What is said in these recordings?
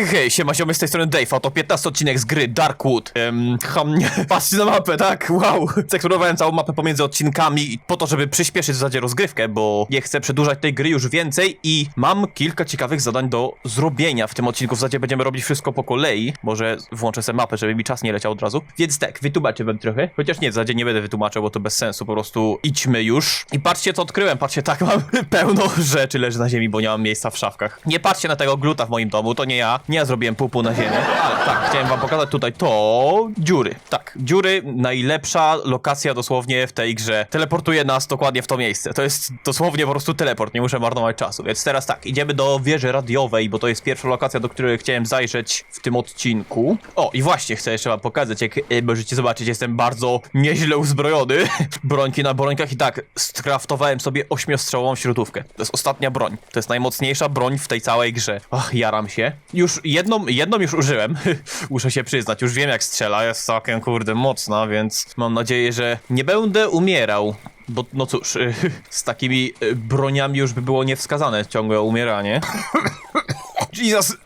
Hej, hej, siema, ziomy z tej strony Dave, a to 15 odcinek z gry Darkwood. Ehm, ham, patrzcie na mapę, tak, wow. Zeksplorowałem całą mapę pomiędzy odcinkami po to, żeby przyspieszyć w zasadzie rozgrywkę, bo nie chcę przedłużać tej gry już więcej i mam kilka ciekawych zadań do zrobienia w tym odcinku. W zasadzie będziemy robić wszystko po kolei. Może włączę sobie mapę, żeby mi czas nie leciał od razu. Więc tak, wytłumaczę wam trochę. Chociaż nie, w zasadzie nie będę wytłumaczył, bo to bez sensu, po prostu idźmy już. I patrzcie, co odkryłem, patrzcie, tak, mam pełno rzeczy leży na ziemi, bo nie mam miejsca w szafkach. Nie patrzcie na tego gluta w moim domu, to nie ja. Nie ja zrobiłem pupu na ziemię. Ale tak, chciałem wam pokazać tutaj to dziury. Tak, dziury, najlepsza lokacja dosłownie w tej grze. Teleportuje nas dokładnie w to miejsce. To jest dosłownie po prostu teleport, nie muszę marnować czasu. Więc teraz tak, idziemy do wieży radiowej, bo to jest pierwsza lokacja, do której chciałem zajrzeć w tym odcinku. O, i właśnie chcę jeszcze wam pokazać, jak e, możecie zobaczyć, jestem bardzo nieźle uzbrojony. Brońki na brońkach i tak, skraftowałem sobie ośmiostrzałową śrutówkę. To jest ostatnia broń. To jest najmocniejsza broń w tej całej grze. Ach, jaram się. Już jedną, jedną już użyłem. Muszę się przyznać, już wiem jak strzela, jest całkiem kurde mocna, więc mam nadzieję, że nie będę umierał. Bo, no cóż, z takimi y, broniami już by było niewskazane ciągłe umieranie. Jesus!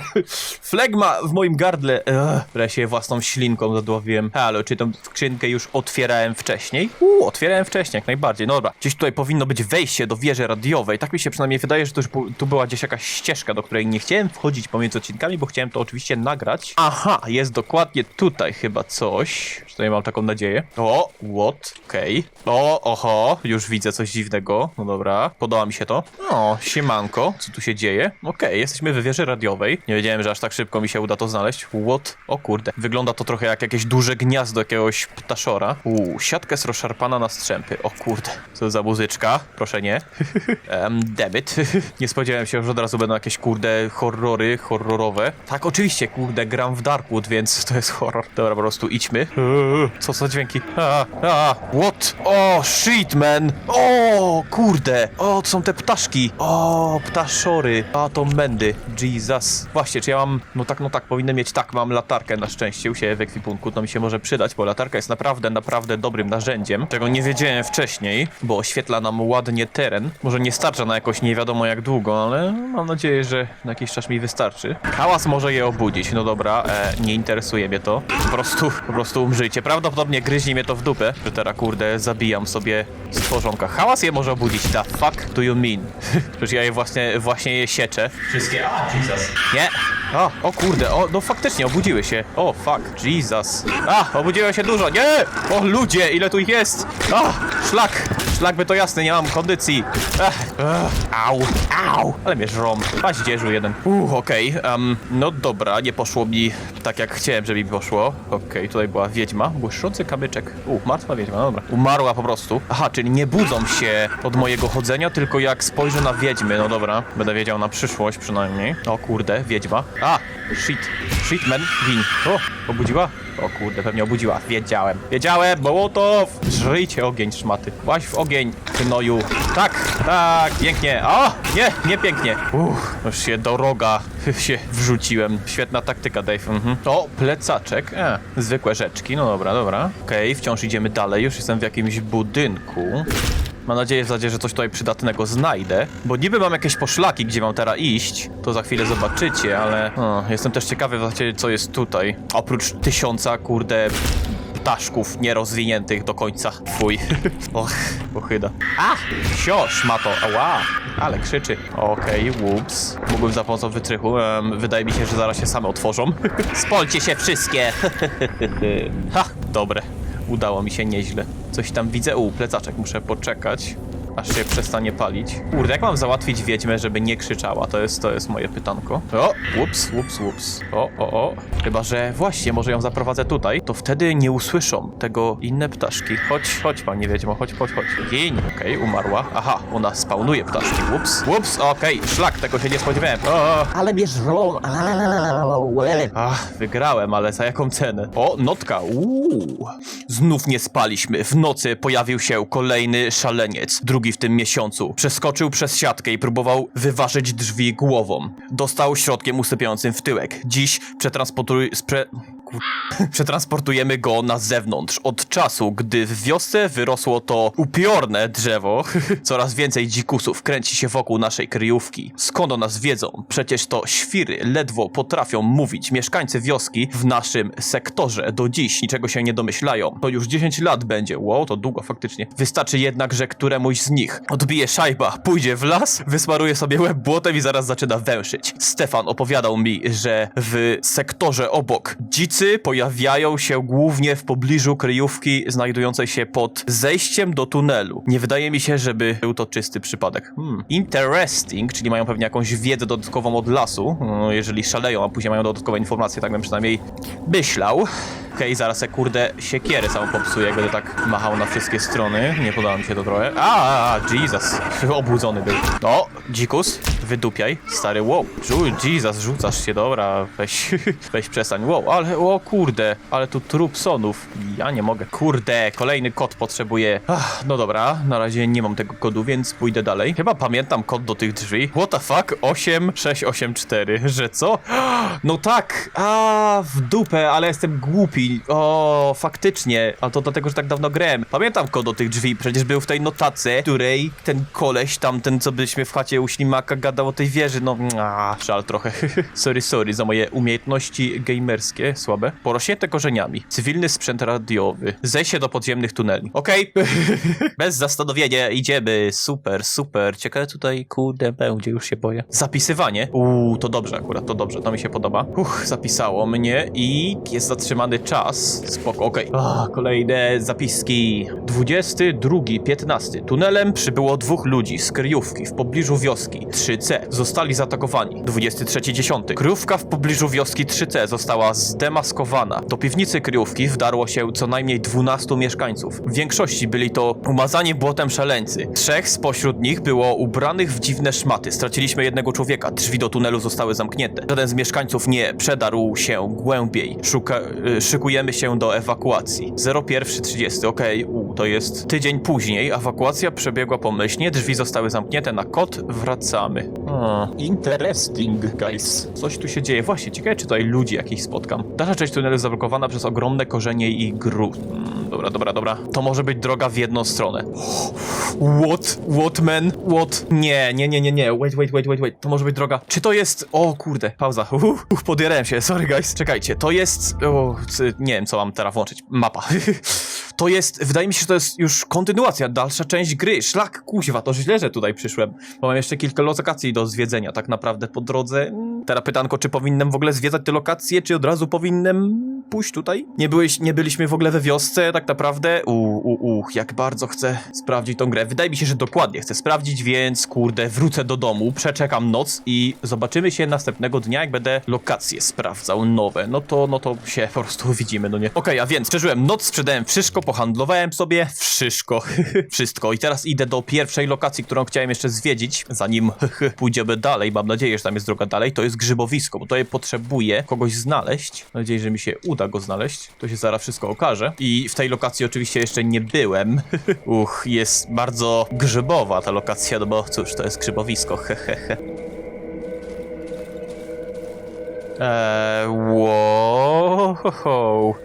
Flegma w moim gardle. Ugh, wreszcie własną ślinką zadławiłem. Halo, czy tą skrzynkę już otwierałem wcześniej? Uuu, otwierałem wcześniej, jak najbardziej. No dobra, gdzieś tutaj powinno być wejście do wieży radiowej. Tak mi się przynajmniej wydaje, że tu była gdzieś jakaś ścieżka, do której nie chciałem wchodzić pomiędzy odcinkami, bo chciałem to oczywiście nagrać. Aha, jest dokładnie tutaj chyba coś. Przynajmniej mam taką nadzieję. O, what? Okej. O, oho, już widzę coś dziwnego. No dobra, podoba mi się to. O, siemanko, co tu się dzieje? Okej, jesteśmy w wieży radiowej. Nie wiedziałem, że aż tak szybko mi się uda to znaleźć. What? O kurde. Wygląda to trochę jak jakieś duże gniazdo jakiegoś ptaszora. Uuu, siatka jest rozszarpana na strzępy. O kurde. Co za muzyczka? Proszę nie. um, debit. nie spodziewałem się, że od razu będą jakieś kurde horrory, horrorowe. Tak, oczywiście, kurde, gram w Darkwood, więc to jest horror. Dobra, po prostu idźmy. Co za dźwięki? A, a, what? O, shit, man. O, kurde. O, to są te ptaszki. O, ptaszory. A, to mędy. Jesus. Właśnie, czy ja mam... No tak, no tak, powinny mieć... Tak, mam latarkę na szczęście u siebie w ekwipunku. To mi się może przydać, bo latarka jest naprawdę, naprawdę dobrym narzędziem. Czego nie wiedziałem wcześniej, bo oświetla nam ładnie teren. Może nie starcza na jakoś nie wiadomo jak długo, ale mam nadzieję, że na jakiś czas mi wystarczy. Hałas może je obudzić. No dobra, e, nie interesuje mnie to. Po prostu, po prostu umrzyjcie. Prawdopodobnie gryźnie mnie to w dupę, że teraz kurde zabijam sobie stworzonka. Hałas je może obudzić. The fuck do you mean? Przecież ja je właśnie, właśnie je sieczę. Wszystkie. A. Nie. O, o kurde, o, no faktycznie obudziły się. O, fuck, Jesus. A, obudziło się dużo. Nie! O, ludzie, ile tu ich jest? A, szlak. Szlak by to jasny, nie mam kondycji. Ech, ech, au, au. Ale mnie żrom. Paździerzu jeden. Uuu, okej. em, no dobra, nie poszło mi tak jak chciałem, żeby mi poszło. Okej, tutaj była wiedźma. Błyszczący kamyczek. U, martwa wiedźma, no dobra. Umarła po prostu. Aha, czyli nie budzą się od mojego chodzenia, tylko jak spojrzę na wiedźmy. No dobra, będę wiedział na przyszłość przynajmniej. O kurde, wiedźma. A, shit. Shit, man, gin. O, obudziła? O kurde, pewnie obudziła. Wiedziałem. Wiedziałem, Mołotow! Żryjcie ogień, szmaty. Łaź w ogień, gnoju. Tak, tak, pięknie. O, nie, nie pięknie. Uff, już się do roga się wrzuciłem. Świetna taktyka, Dave. Mhm. O, plecaczek. E, zwykłe rzeczki. No dobra, dobra. Okej, wciąż idziemy dalej. Już jestem w jakimś budynku. Mam nadzieję w zasadzie, że coś tutaj przydatnego znajdę, bo niby mam jakieś poszlaki, gdzie mam teraz iść, to za chwilę zobaczycie, ale o, jestem też ciekawy w zasadzie, co jest tutaj. Oprócz tysiąca, kurde, ptaszków nierozwiniętych do końca. Fuj. Och, pochyda. A! Sio, szmato, ała! Ale krzyczy. Okej, whoops. Mógłbym za pomocą wytrychu. Em, wydaje mi się, że zaraz się same otworzą. Spolcie się wszystkie! ha, dobre. Udało mi się nieźle. Coś tam widzę. U, plecaczek, muszę poczekać. Aż się przestanie palić. Kurde, jak mam załatwić wiedźmę, żeby nie krzyczała? To jest, to jest moje pytanko. O, ups, ups, ups. O, o, o. Chyba, że właśnie, może ją zaprowadzę tutaj, to wtedy nie usłyszą tego inne ptaszki. Chodź, chodź, pani wiedźmo, chodź, chodź, chodź. Gin. Okej, umarła. Aha, ona spawnuje ptaszki. Ups, ups, okej, szlak, tego się nie spodziewałem. O, o. Ale żrą. Ach, wygrałem, ale za jaką cenę? O, notka, uuu. Znów nie spaliśmy. W nocy pojawił się kolejny szaleniec, drugi w tym miesiącu. Przeskoczył przez siatkę i próbował wyważyć drzwi głową. Dostał środkiem usypiającym w tyłek. Dziś przetransportuj... Spre... Przetransportujemy go na zewnątrz. Od czasu, gdy w wiosce wyrosło to upiorne drzewo, coraz więcej dzikusów kręci się wokół naszej kryjówki. Skąd o nas wiedzą? Przecież to świry ledwo potrafią mówić. Mieszkańcy wioski w naszym sektorze do dziś niczego się nie domyślają. To już 10 lat będzie. Wow, to długo faktycznie. Wystarczy jednak, że któremuś z nich odbije szajba, pójdzie w las, wysmaruje sobie łeb błotem i zaraz zaczyna węszyć. Stefan opowiadał mi, że w sektorze obok dzicy pojawiają się głównie w pobliżu kryjówki znajdującej się pod zejściem do tunelu. Nie wydaje mi się, żeby był to czysty przypadek. Hmm. Interesting, czyli mają pewnie jakąś wiedzę dodatkową od lasu, no, jeżeli szaleją, a później mają dodatkowe informacje, tak bym przynajmniej myślał. Okej, zaraz se kurde siekierę samą popsuję, jak będę tak machał na wszystkie strony. Nie podoba mi się to trochę. A, Jesus. Obudzony był. O, dzikus, wydupiaj. Stary, wow. Jesus, rzucasz się, dobra. Weź, weź przestań. Wow, ale, o kurde, ale tu trup sonów. Ja nie mogę. Kurde, kolejny kod potrzebuję. Ach, no dobra, na razie nie mam tego kodu, więc pójdę dalej. Chyba pamiętam kod do tych drzwi. What the fuck? 8684, że co? No tak, a w dupę, ale jestem głupi. O, faktycznie, a to dlatego, że tak dawno grałem. Pamiętam kod do tych drzwi, przecież był w tej notace, której ten koleś tam, ten co byliśmy w chacie u ślimaka gadał o tej wieży, no, a, żal trochę. sorry, sorry za moje umiejętności gamerskie, słabe. Porośnięte korzeniami. Cywilny sprzęt radiowy. Zejście do podziemnych tuneli. Okej, bez zastanowienia idziemy. Super, super. Ciekawe tutaj, kurde, będzie, już się boję. Zapisywanie. Uuu, to dobrze akurat, to dobrze, to mi się podoba. Uch, zapisało mnie i jest zatrzymany czas. Spoko, okej. Ah, Kolejne zapiski. 22, 15. Tunelem przybyło dwóch ludzi z kryjówki w pobliżu wioski 3C. Zostali zaatakowani. 23, 10. Kryjówka w pobliżu wioski 3C została zdemaskowana. Do piwnicy kryjówki wdarło się co najmniej 12 mieszkańców. W większości byli to umazani błotem szaleńcy. Trzech spośród nich było ubranych w dziwne szmaty. Straciliśmy jednego człowieka. Drzwi do tunelu zostały zamknięte. Żaden z mieszkańców nie przedarł się głębiej. Szuka, y, szykujemy się do ewakuacji. 01.30. Okej, u, to jest tydzień później. Ewakuacja przebiegła pomyślnie. Drzwi zostały zamknięte na kod. Wracamy. A, interesting, guys. Coś tu się dzieje. Właśnie, ciekawe, czy tutaj ludzi jakichś spotkam. Dalsza część tunelu jest zablokowana przez ogromne korzenie i gruz. Mm, dobra, dobra, dobra. To może być droga w jedną stronę. What? What, man? What? Nie, nie, nie, nie, nie. Wait, wait, wait, wait, wait. To może być droga. Czy to jest... O, kurde. Pauza. Uff, podjarałem się. Sorry, guys. Czekajcie. To jest... Nie wiem, co mam teraz włączyć. Mapa. To jest, wydaje mi się, że to jest już kontynuacja, dalsza część gry. Szlak, kuźwa, to źle, że tutaj przyszłem. Bo mam jeszcze kilka lokacji do zwiedzenia tak naprawdę po drodze. Teraz pytanko, czy powinienem w ogóle zwiedzać te lokacje, czy od razu powinienem pójść tutaj? Nie, byłeś, nie byliśmy w ogóle we wiosce, tak naprawdę. Uch, uch, uch, jak bardzo chcę sprawdzić tą grę. Wydaje mi się, że dokładnie chcę sprawdzić, więc kurde, wrócę do domu, przeczekam noc i zobaczymy się następnego dnia, jak będę lokacje sprawdzał nowe. No to, no to się po prostu widzimy, no nie? Okej, a więc przeżyłem noc, sprzedałem wszystko, pohandlowałem sobie wszystko, wszystko i teraz idę do pierwszej lokacji, którą chciałem jeszcze zwiedzić, zanim pójdziemy dalej, mam nadzieję, że tam jest droga dalej, to jest grzybowisko, bo tutaj potrzebuję kogoś znaleźć, mam nadzieję, że mi się uda go znaleźć, to się zaraz wszystko okaże. I w tej lokacji oczywiście jeszcze nie byłem, uch, jest bardzo grzybowa ta lokacja, no bo cóż, to jest grzybowisko, hehehe. Eee, wow.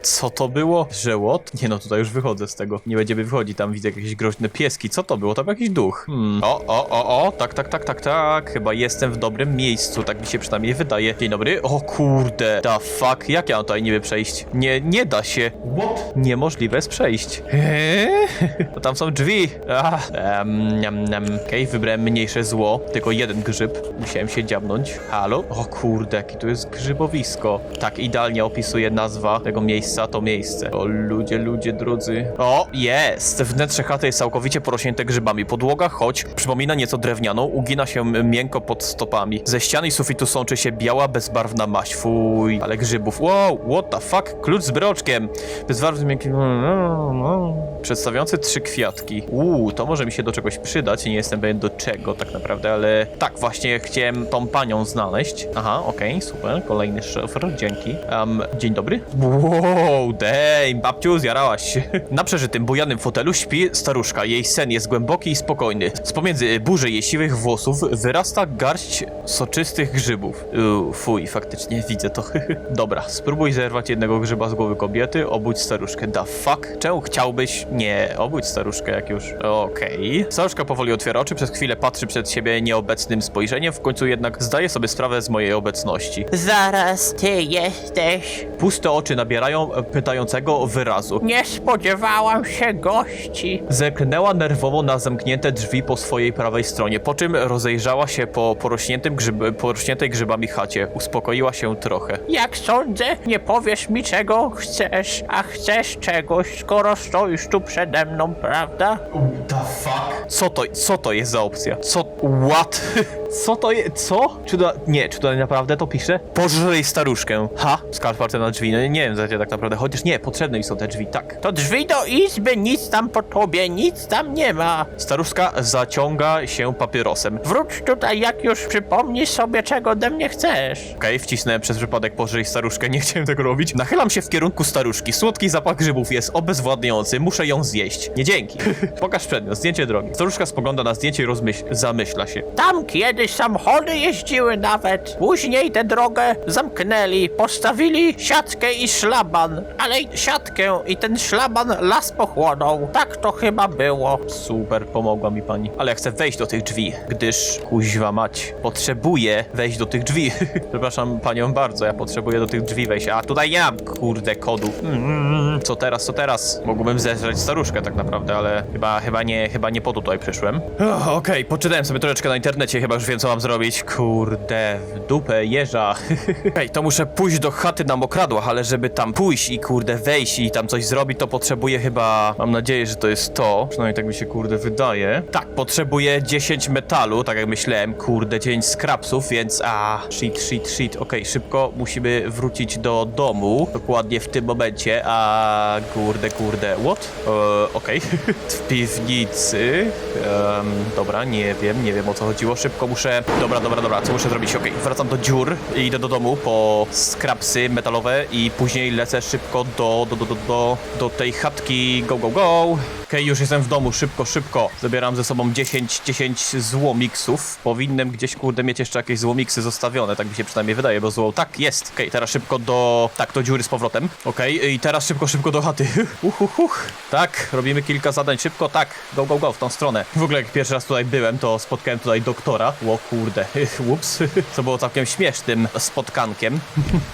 Co to było? Że what? Nie no, tutaj już wychodzę z tego. Nie będziemy wychodzić, tam widzę jakieś groźne pieski. Co to było? Tam jakiś duch. Hmm. O, o, o, o, tak, tak, tak, tak, tak. Chyba jestem w dobrym miejscu, tak mi się przynajmniej wydaje. Dzień dobry. O kurde. The fuck? Jak ja mam tutaj niby przejść? Nie, nie da się. What? Niemożliwe jest przejść. Eee? To tam są drzwi. Ah. Um, niam, niam. Okej, wybrałem mniejsze zło. Tylko jeden grzyb. Musiałem się dziabnąć. Halo? O kurde, jaki tu jest grzybowisko. Tak idealnie opisuje nazwa tego miejsca, to miejsce. O ludzie, ludzie drudzy. O, jest! Wnętrze chaty jest całkowicie porośnięte grzybami. Podłoga, choć przypomina nieco drewnianą, ugina się miękko pod stopami. Ze ściany i sufitu sączy się biała, bezbarwna maść. Fuj, ale grzybów. Wow, what the fuck? Klucz z broczkiem. Bezbarwny, miękki... Przedstawiający trzy kwiatki. Uuu, to może mi się do czegoś przydać. Nie jestem pewien do czego tak naprawdę, ale tak, właśnie chciałem tą panią znaleźć. Aha, okej, super. Kolejny szyfr, dzięki. Um, dzień dobry. Wow, dej, babciu, zjarałaś się. Na przeżytym, bujanym fotelu śpi staruszka. Jej sen jest głęboki i spokojny. Z pomiędzy burzy jej siwych włosów wyrasta garść soczystych grzybów. Uuu, fuj, faktycznie, widzę to. Dobra, spróbuj zerwać jednego grzyba z głowy kobiety, obudź staruszkę. Da fuck? Czemu chciałbyś? Nie, obudź staruszkę jak już. Okej. Staruszka powoli otwiera oczy, przez chwilę patrzy przed siebie nieobecnym spojrzeniem, w końcu jednak zdaje sobie sprawę z mojej obecności. Zaraz ty jesteś. Puste oczy nabierają e, pytającego wyrazu. Nie spodziewałam się gości. Zerknęła nerwowo na zamknięte drzwi po swojej prawej stronie, po czym rozejrzała się po porośniętym grzyb, porośniętej grzybami chacie. Uspokoiła się trochę. Jak sądzę, nie powiesz mi czego chcesz, a chcesz czegoś, skoro stoisz tu przede mną, prawda? The fuck? Co to, co to jest za opcja? Co? What? Co to jest? Co? Czy to, nie, czy to naprawdę to pisze? Pożrej staruszkę. Ha? Skarparte na drzwi. No nie wiem, zacie tak naprawdę. Chociaż nie, potrzebne mi są te drzwi, tak. To drzwi do izby, nic tam po tobie, nic tam nie ma. Staruszka zaciąga się papierosem. Wróć tutaj, jak już przypomnisz sobie, czego ode mnie chcesz. Okej, wcisnąłem przez przypadek pożrej staruszkę, nie chciałem tego robić. Nachylam się w kierunku staruszki. Słodki zapach grzybów jest obezwładniający, muszę ją zjeść. Nie dzięki. Pokaż przedmiot, zdjęcie drogi. Staruszka spogląda na zdjęcie i rozmyśl, zamyśla się. Tam kiedyś samochody jeździły nawet. Później tę drogę zamknęli, postawili siatkę i szlaban. Ale siatkę i ten szlaban las pochłonął. Tak to chyba było. Super, pomogła mi pani. Ale ja chcę wejść do tych drzwi, gdyż kuźwa mać. Potrzebuję wejść do tych drzwi. Przepraszam panią bardzo, ja potrzebuję do tych drzwi wejść. A tutaj nie mam, kurde, kodu. Mm, co teraz, co teraz? Mógłbym zeżreć staruszkę tak naprawdę, ale chyba, chyba nie, chyba nie po to tutaj przyszłem. Oh, Okej, poczytałem sobie troszeczkę na internecie, chyba już wiem co mam zrobić. Kurde, w dupę jeża. Ej, to muszę pójść do chaty na mokradłach, ale żeby tam pójść i kurde wejść i tam coś zrobić, to potrzebuję chyba, mam nadzieję, że to jest to. Przynajmniej tak mi się kurde wydaje. Tak, potrzebuję 10 metalu, tak jak myślałem, kurde 9 scrapsów, więc a shit, shit, shit. Okej, szybko musimy wrócić do domu, dokładnie w tym momencie, a kurde, kurde, what? E, Okej, w piwnicy. Dobra, nie wiem, nie wiem o co chodziło. Szybko muszę. Dobra, dobra, dobra, co muszę zrobić? Okej, wracam do dziur i idę do domu po scrapsy metalowe i później lecę szybko do, do, do, do, do, do tej chatki. Go, go, go. Okej, już jestem w domu, szybko, szybko. Zabieram ze sobą 10, 10 złomiksów. Powinienem gdzieś, kurde, mieć jeszcze jakieś złomiksy zostawione, tak mi się przynajmniej wydaje, bo zło... Tak, jest. Okej, teraz szybko do... Tak, do dziury z powrotem. Okej, i teraz szybko, szybko do chaty. Uch, uch, uch. Tak, robimy kilka zadań szybko, tak. Go, go, go, w tą stronę. W ogóle jak pierwszy raz tutaj byłem, to spotkałem tutaj doktora. O kurde, ups. Co było całkiem śmiesznym spotkankiem,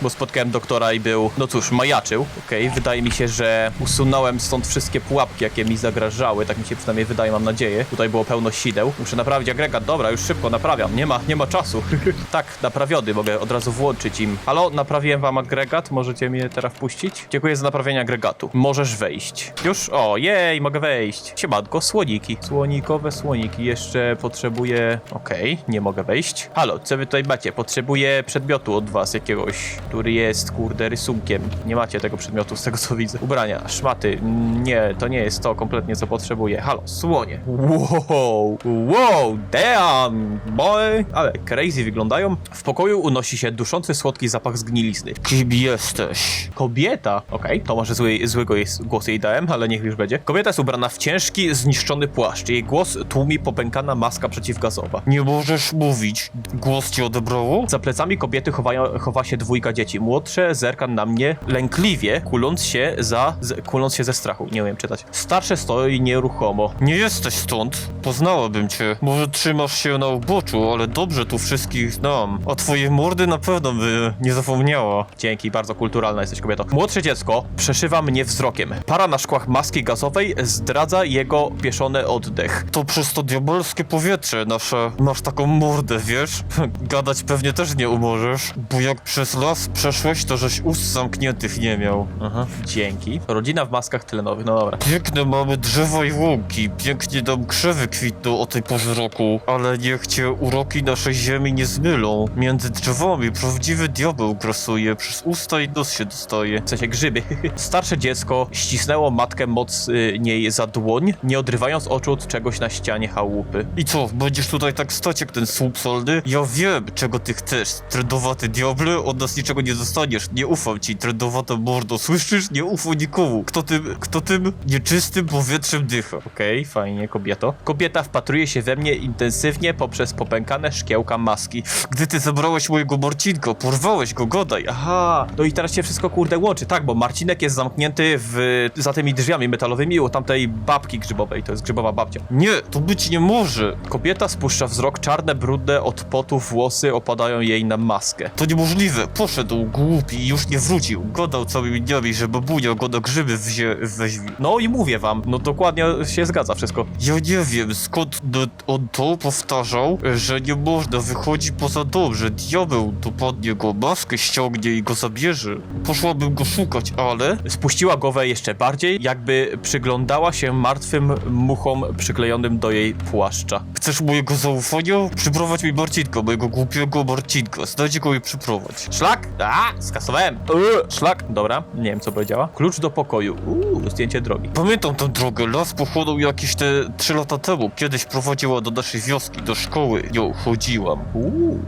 bo spotkałem doktora i był, no cóż, majaczył. Okej, wydaje mi się, że usunąłem stąd wszystkie pułapki, jakie mi zagrażały, tak mi się przynajmniej wydaje, mam nadzieję. Tutaj było pełno sideł. Muszę naprawić agregat, dobra, już szybko naprawiam, nie ma, nie ma czasu. tak, naprawiony, mogę od razu włączyć im. Halo, naprawiłem wam agregat, możecie mnie teraz wpuścić? Dziękuję za naprawienie agregatu. Możesz wejść. Już? O, jej, mogę wejść. Siemanko, słoniki. Słonikowe słoniki. Jeszcze potrzebuję... Okej, nie mogę wejść. Halo, co wy tutaj macie? Potrzebuję przedmiotu od was jakiegoś, który jest, kurde, rysunkiem. Nie macie tego przedmiotu, z tego co widzę. Ubrania, szmaty. Nie, to nie jest to kompletnie, co potrzebuję. Halo, słonie. Wow, wow, damn, boy. Ale crazy wyglądają. W pokoju unosi się duszący, słodki zapach zgnilizny. Kim jesteś? Kobieta. Okej, to może zły, złego jest, głos jej dałem, ale niech już będzie. Kobieta jest ubrana w ciężki, zniszczony płaszcz. Jej głos tłumi popękana maska przeciwgazowa. Nie możesz mówić. Głos ci odebrało? Za plecami kobiety chowają, chowa się dwójka dzieci. Młodsze zerka na mnie lękliwie, kuląc się za, z, kuląc się ze strachu. Nie umiem czytać. Starsze stoi nieruchomo. Nie jesteś stąd. Poznałabym cię. Może trzymasz się na uboczu, ale dobrze tu wszystkich znam. A twojej mordy na pewno by nie zapomniała. Dzięki, bardzo kulturalna jesteś kobieto. Młodsze dziecko przeszywa mnie wzrokiem. Para na szkłach maski gazowej zdradza jego pieszony oddech. To przez to diabelskie powietrze nasze. Masz taką mordę, wiesz? Gadać pewnie też nie umożesz, bo jak przez las przeszłeś, to żeś ust zamkniętych nie miał. Aha, dzięki. Rodzina w maskach tlenowych, no dobra. Piękne mamy same drzewa i łąki, pięknie nam krzewy kwitną o tej porze roku, ale niech cię uroki naszej ziemi nie zmylą. Między drzewami prawdziwy diabeł grasuje, przez usta i nos się dostaje. W sensie grzyby. Starsze dziecko ścisnęło matkę mocniej za dłoń, nie odrywając oczu od czegoś na ścianie chałupy. I co, będziesz tutaj tak stać jak ten słup solny? Ja wiem, czego ty chcesz, trendowaty diable, od nas niczego nie dostaniesz, nie ufam ci, trendowata mordo, słyszysz? Nie ufam nikomu, kto tym, kto tym nieczystym powietrzem dycha. Okej, fajnie, kobieto. Kobieta wpatruje się we mnie intensywnie poprzez popękane szkiełka maski. Gdy ty zabrałeś mojego Marcinka, porwałeś go, godaj, Aha, no i teraz się wszystko kurde łączy, tak, bo Marcinek jest zamknięty w, za tymi drzwiami metalowymi u tamtej babki grzybowej, to jest grzybowa babcia. Nie, to być nie może. Kobieta spuszcza wzrok, czarne, brudne od potu włosy opadają jej na maskę. To niemożliwe. Poszedł głupi i już nie wrócił. Gadał całymi dniami, że babunia go na grzyby wzie weźmie. No i mówię wam, no dokładnie się zgadza wszystko. Ja nie wiem, skąd on to powtarzał, że nie można wychodzić poza dom, że diabeł dopadnie go, maskę ściągnie i go zabierze. Poszłabym go szukać, ale... Spuściła głowę jeszcze bardziej, jakby przyglądała się martwym muchom przyklejonym do jej płaszcza. Chcesz mojego zaufania? Przyprowadź mi Marcinka, mojego głupiego Marcinka. Znajdzie go i przyprowadź. Szlak! A, skasowałem! Yy, szlak! Dobra, nie wiem co powiedziała. Klucz do pokoju. Uuu, zdjęcie drogi. Pamiętam tę drogę, las pochłonął jakieś te trzy lata temu. Kiedyś prowadziła do naszej wioski, do szkoły. Nią chodziłam. Uuu.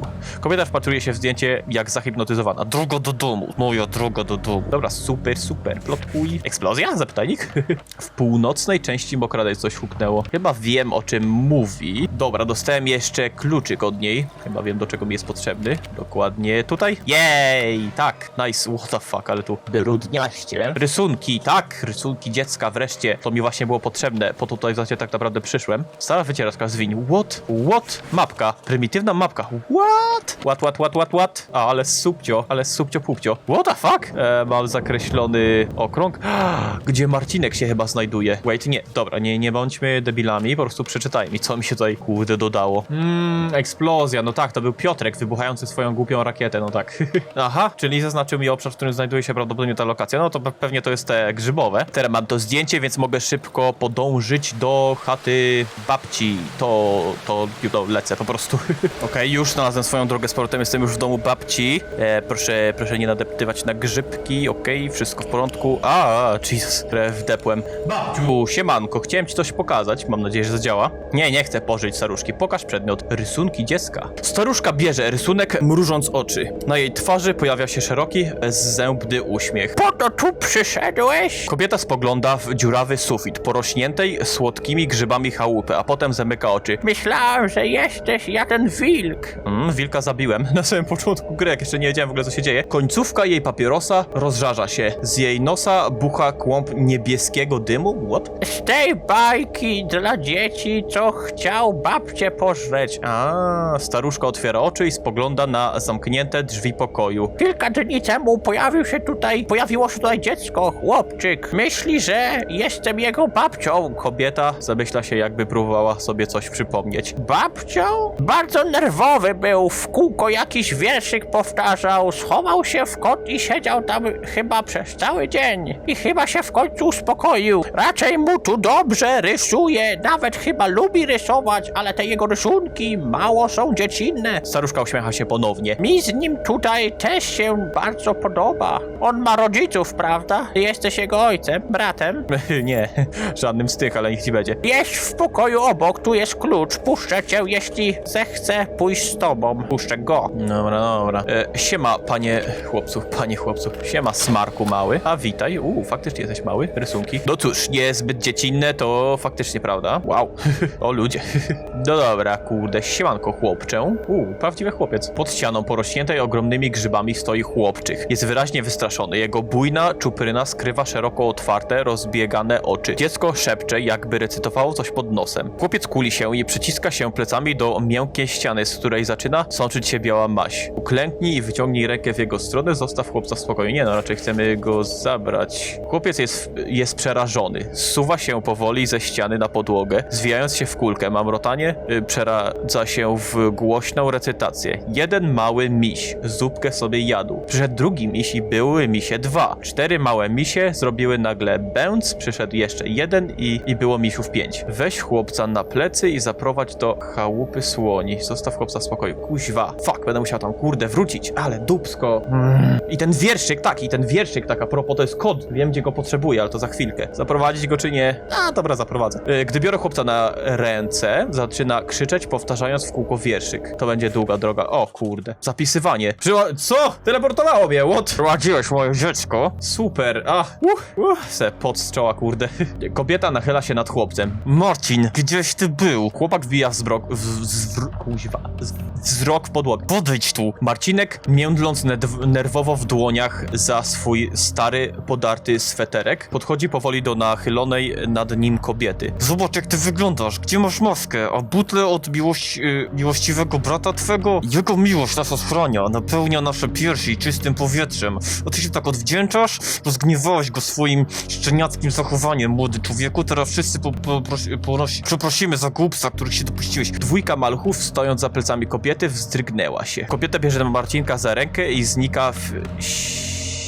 Kobieta wpatruje się w zdjęcie jak zahipnotyzowana. Droga do domu, moja droga do domu. Dobra, super, super. Plotkuj. Eksplozja? Zapytajnik? w północnej części Mokradej coś huknęło. Chyba wiem o czym mówi. Dobra, dostałem jeszcze kluczyk od niej. Chyba wiem do czego mi jest potrzebny. Dokładnie tutaj. Jej! Tak, nice. What the fuck, ale tu brudniaście. Rysunki, tak, rysunki dziecka wreszcie. To mi właśnie było potrzebne. Po to tutaj właśnie tak naprawdę przyszłem. Stara wycieraczka z wiń. What? What? Mapka. Prymitywna mapka. What? What, what, what, what, what? A, ale subcio, ale subcio pupcio. What the fuck? E, mam zakreślony okrąg. Gdzie Marcinek się chyba znajduje? Wait, nie, dobra, nie, nie bądźmy debilami, po prostu przeczytaj mi, co mi się tutaj kurde dodało. Mmm, eksplozja, no tak, to był Piotrek wybuchający swoją głupią rakietę, no tak. Aha, czyli zaznaczył mi obszar, w którym znajduje się prawdopodobnie ta lokacja. No to pe- pewnie to jest te grzybowe. Teraz mam to zdjęcie, więc mogę szybko podążyć do chaty babci. To, to, to lecę po prostu. Okej, już znalazłem swoją drogę z powrotem, jestem już w domu babci. E, proszę, proszę nie nadeptywać na grzybki, okej, wszystko w porządku. A, Jesus, wdepłem. Babciu, siemanko, chciałem ci coś pokazać, mam nadzieję, że zadziała. Nie, nie chcę pożyć staruszki, pokaż przedmiot. Rysunki dziecka. Staruszka bierze rysunek, mrużąc oczy. Na jej twarzy pojawia się szeroki, bezzębny uśmiech. Po to tu przyszedłeś? Kobieta spogląda w dziurawy sufit, porośniętej słodkimi grzybami chałupy, a potem zamyka oczy. Myślałem, że jesteś ja ten wilk. Mm, wilka zabiłem na samym początku gry, jak jeszcze nie wiedziałem w ogóle co się dzieje. Końcówka jej papierosa rozżarza się. Z jej nosa bucha kłąb niebieskiego dymu. What? Z tej bajki dla dzieci, co chciał babcię pożreć. A, staruszka otwiera oczy i spogląda na zamknięte drzwi pokoju. Kilka dni temu pojawił się tutaj, pojawiło się tutaj dziecko, chłopczyk. Myśli, że jestem jego babcią. Kobieta zamyśla się, jakby próbowała sobie coś przypomnieć. Babcią? Bardzo nerwowy był, w kółko jakiś wierszyk powtarzał, schował się w kot i siedział tam chyba przez cały dzień. I chyba się w końcu uspokoił. Raczej mu tu dobrze rysuje, nawet chyba lubi rysować, ale te jego rysunki mało są dziecinne. Staruszka uśmiecha się ponownie. Mi z nim tutaj też się bardzo podoba. On ma rodziców, prawda? Jesteś jego ojcem, bratem. nie, żadnym z tych, ale niech ci będzie. Jest w pokoju obok, tu jest klucz. Puszczę cię, jeśli zechcę pójść z tobą. Puszczę go. Dobra, dobra. E, siema, panie chłopcu, panie chłopcu. Siema, smarku mały. A witaj. Uuu, faktycznie jesteś mały. Rysunki. No cóż, niezbyt dziecinne, to faktycznie prawda. Wow. o ludzie. no dobra, kurde, siemanko chłopczę. Uuu, prawdziwy chłopiec. Pod ścianą porośniętej ogromnymi grzybami stoi chłopczyk. Jest wyraźnie wystraszony. Jego bujna czupryna skrywa szeroko otwarte, rozbiegane oczy. Dziecko szepcze, jakby recytowało coś pod nosem. Chłopiec kuli się i przyciska się plecami do miękkiej ściany, z której zaczyna sączyć się biała maś. Uklęknij i wyciągnij rękę w jego stronę, zostaw chłopca w spokoju. Nie no, raczej chcemy go zabrać. Chłopiec jest, jest przerażony. Zsuwa się powoli ze ściany na podłogę, zwijając się w kulkę. Mamrotanie y, przeradza się w głośną recytację. Jeden mały miś zupkę sobie jadł. Przyszedł drugi miś i były misie dwa. Cztery małe misie zrobiły nagle bęc, przyszedł jeszcze jeszcze jeden i, i było misiów pięć. Weź chłopca na plecy i zaprowadź do chałupy słoni. Zostaw chłopca w spokoju. Kuźwa. Fuck, będę musiał tam, kurde, wrócić, ale dupsko. Mm. I ten wierszyk, tak, i ten wierszyk, tak a propos, to jest kod. Wiem, gdzie go potrzebuję, ale to za chwilkę. Zaprowadzić go czy nie? A, dobra, zaprowadzę. Y, Gdy biorę chłopca na ręce, zaczyna krzyczeć, powtarzając w kółko wierszyk. To będzie długa droga. O, kurde. Zapisywanie. Przyła... Co? Teleportowało mnie, what? Prowadziłeś moje dziecko? Super, ach, uch, uch, se pot z czoła, kurde. Kobieta nachyla się nad chłopcem. Marcin, gdzieś ty był? Chłopak wbija wzrok, w, wzr, kuźwa, z- wzrok w podłogę. Podejdź tu. Marcinek, międląc nerwowo w dłoniach za swój stary, podarty sweterek, podchodzi powoli do nachylonej nad nim kobiety. Zobacz jak ty wyglądasz, gdzie masz maskę, a butle od miłości, y, miłościwego brata twego? Jego miłość nas ochrania, napełnia nasze piersi czystym powietrzem. A ty się tak odwdzięczasz? Rozgniewałeś go swoim szczeniackim zachowaniem, młody człowieku, teraz wszyscy ponosi- przeprosimy za głupca, których się dopuściłeś. Dwójka maluchów, stojąc za plecami kobiety, wzdrygnęła się. Kobieta bierze Marcinka za rękę i znika w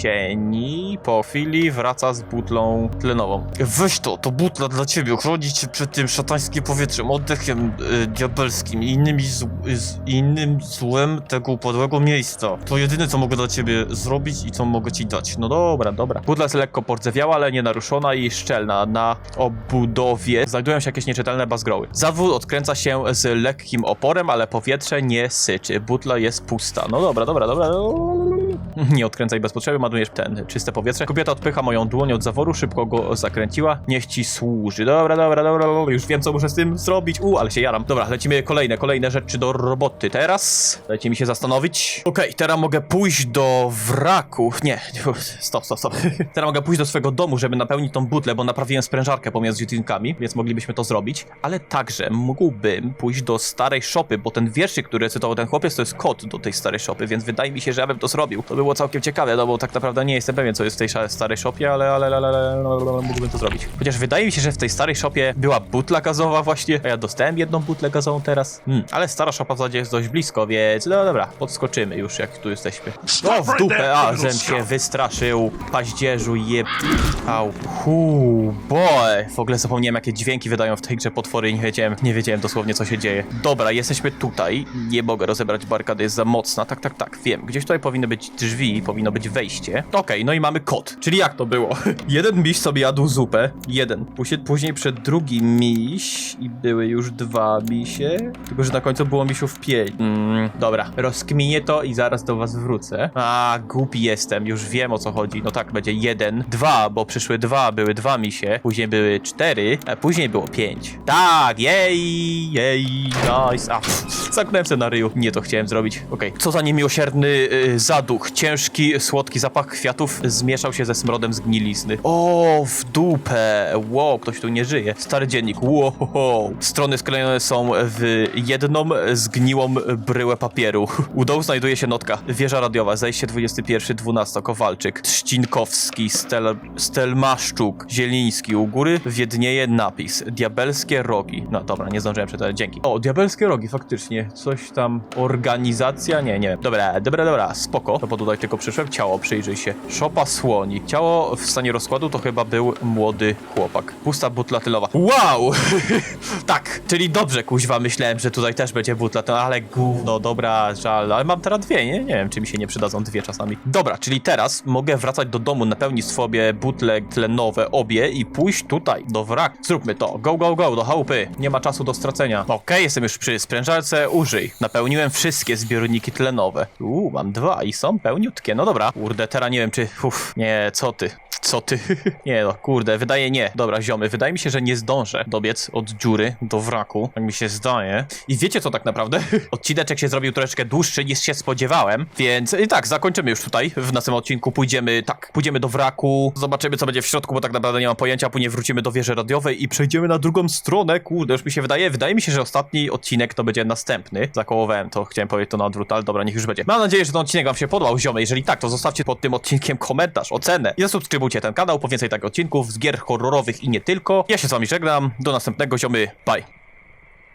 sieni. Po chwili wraca z butlą tlenową. Weź to, to butla dla ciebie, ochronić cię przed tym szatańskim powietrzem, oddechem y, diabelskim i innymi z, innym złem tego upadłego miejsca. To jedyne, co mogę dla ciebie zrobić i co mogę ci dać. No dobra, dobra. Budla jest lekko pordzewiała, ale nie naruszona i szczelna. Na obudowie znajdują się jakieś nieczytelne bazgroły. Zawód odkręca się z lekkim oporem, ale powietrze nie syczy. Butla jest pusta. No dobra, dobra, dobra. Nie odkręcaj bez potrzeby, marnujesz ten czyste powietrze. Kobieta odpycha moją dłoń od zaworu, szybko go zakręciła. Niech ci służy. Dobra, dobra, dobra, dobra. Już wiem, co muszę z tym zrobić. U, ale się jaram. Dobra, lecimy kolejne, kolejne rzeczy do roboty. Teraz dajcie mi się zastanowić. Okej, teraz mogę pójść do wraku. Nie, stop, stop, stop. Teraz mogę pójść do swojego domu, żeby napełnić tą butlę, bo naprawiłem sprężarkę pomiędzy odcinkami, więc moglibyśmy to zrobić. Ale także mógłbym pójść do starej szopy, bo ten wierszyk, który recytował ten chłopiec, to jest kod do tej starej szopy, więc wydaje mi się, że ja bym to zrobił. To było całkiem ciekawe, no bo tak naprawdę nie jestem pewien, co jest w tej starej szopie, ale, ale, ale, ale, mógłbym to zrobić. Chociaż wydaje mi się, że w tej starej szopie była butla gazowa właśnie, a ja dostałem jedną butlę gazową teraz. Hmm, ale stara szopa w zasadzie jest dość blisko, więc no dobra, podskoczymy już, jak tu jesteśmy. O, w dupę, a, żem się wystraszył. Paździerzu, jeb... Au. Huu, boy. W ogóle zapomniałem, jakie dźwięki wydają w tej grze potwory i nie wiedziałem, nie wiedziałem dosłownie, co się dzieje. Dobra, jesteśmy tutaj. Nie mogę rozebrać barykady, jest za mocna. Tak, tak, tak, wiem. Gdzieś tutaj powinny być drzwi, powinno być wejście. Okej, no i mamy kod. Czyli jak to było? Jeden miś sobie jadł zupę. Jeden. Później, przed drugi miś i były już dwa misie. Tylko, że na końcu było misiów pięć. Mm, dobra, rozkminię to i zaraz do was wrócę. A, głupi jestem, już wiem o co chodzi. No tak, będzie jeden, dwa, bo przyszły dwa, były dwa misie, później były cztery, a później było pięć. Tak, jej, jej, nice. A, zamknąłem się na ryju. Nie to chciałem zrobić. Okej. Co za niemiłosierny y, zaduch. Ciężki, słodki zapach kwiatów zmieszał się ze smrodem zgnilizny. O, w dupę. Wow, ktoś tu nie żyje. Stary dziennik. Wow. Strony sklejone są w jedną zgniłą bryłę papieru. U dołu znajduje się notka. Wieża radiowa, zejście 21, 12, Kowalczyk, Trzcinkowski, Stel, Stelmaszczuk, Zieliński. U góry wiednieje napis. Diabelskie rogi. No dobra, nie zdążyłem przeczytać, dzięki. O, diabelskie rogi, faktycznie. Coś tam, organizacja? Nie, nie. Dobra, dobra, dobra, spoko. To bo tutaj tylko przyszłem. Ciało, przyjrzyj się. Szopa słoni. Ciało w stanie rozkładu to chyba był młody chłopak. Pusta butla tylowa. Wow! tak, czyli dobrze, kuźwa, myślałem, że tutaj też będzie butla, to ale gówno, dobra, żal, ale mam teraz dwie, nie? Nie wiem, czy mi się nie przydadzą dwie czasami. Dobra, czyli teraz mogę wracać do domu, napełnić sobie butle tlenowe obie i pójść tutaj, do wrak. Zróbmy to, go, go, go, do chałupy, nie ma czasu do stracenia. Okej, jestem już przy sprężarce, użyj. Napełniłem wszystkie zbiorniki tlenowe. Uuu, mam dwa i są pełniutkie, no dobra. Kurde, nie wiem, czy, uff, nie, co ty. Co ty? nie no, kurde, wydaje nie. Dobra, ziomy, wydaje mi się, że nie zdążę dobiec od dziury do wraku, tak mi się zdaje. I wiecie co tak naprawdę? Odcineczek się zrobił troszeczkę dłuższy niż się spodziewałem, więc i tak, zakończymy już tutaj. W następnym odcinku pójdziemy, tak, pójdziemy do wraku, zobaczymy co będzie w środku, bo tak naprawdę nie mam pojęcia, później wrócimy do wieży radiowej i przejdziemy na drugą stronę, kurde, już mi się wydaje, wydaje mi się, że ostatni odcinek to będzie następny. Zakołowałem to, chciałem powiedzieć to na odwrót, ale dobra, niech już będzie. Mam nadzieję, że ten odcinek wam się podobał, ziomy, jeżeli tak, to zostawcie pod tym odcinkiem komentarz, ocenę i zasubskrybujcie ten kanał po więcej takich odcinków z gier horrorowych i nie tylko. Ja się z wami żegnam, do następnego, ziomy, bye.